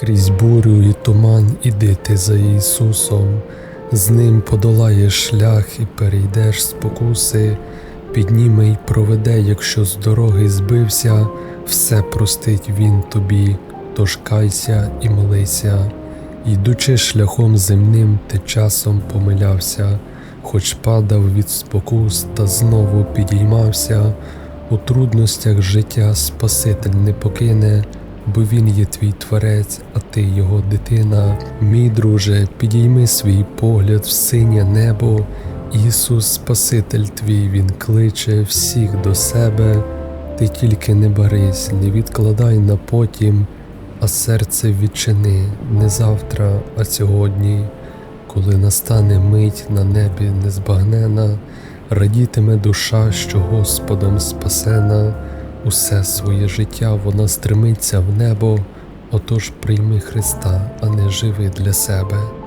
Крізь бурю і туман іди ти за Ісусом, з ним подолаєш шлях і перейдеш спокуси, підніме й проведе, якщо з дороги збився, все простить Він тобі, тож кайся і молися. Йдучи шляхом земним, ти часом помилявся, хоч падав від спокус та знову підіймався. У трудностях життя Спаситель не покине, бо Він є твій творець, а ти його дитина. Мій друже, підійми свій погляд в синє небо. Ісус, Спаситель твій, Він кличе всіх до себе. Ти тільки не барись, не відкладай на потім, а серце відчини не завтра, а сьогодні. Коли настане мить на небі незбагнена, радітиме душа, що Господом спасена, усе своє життя вона стремиться в небо, отож прийми Христа, а не живи для себе.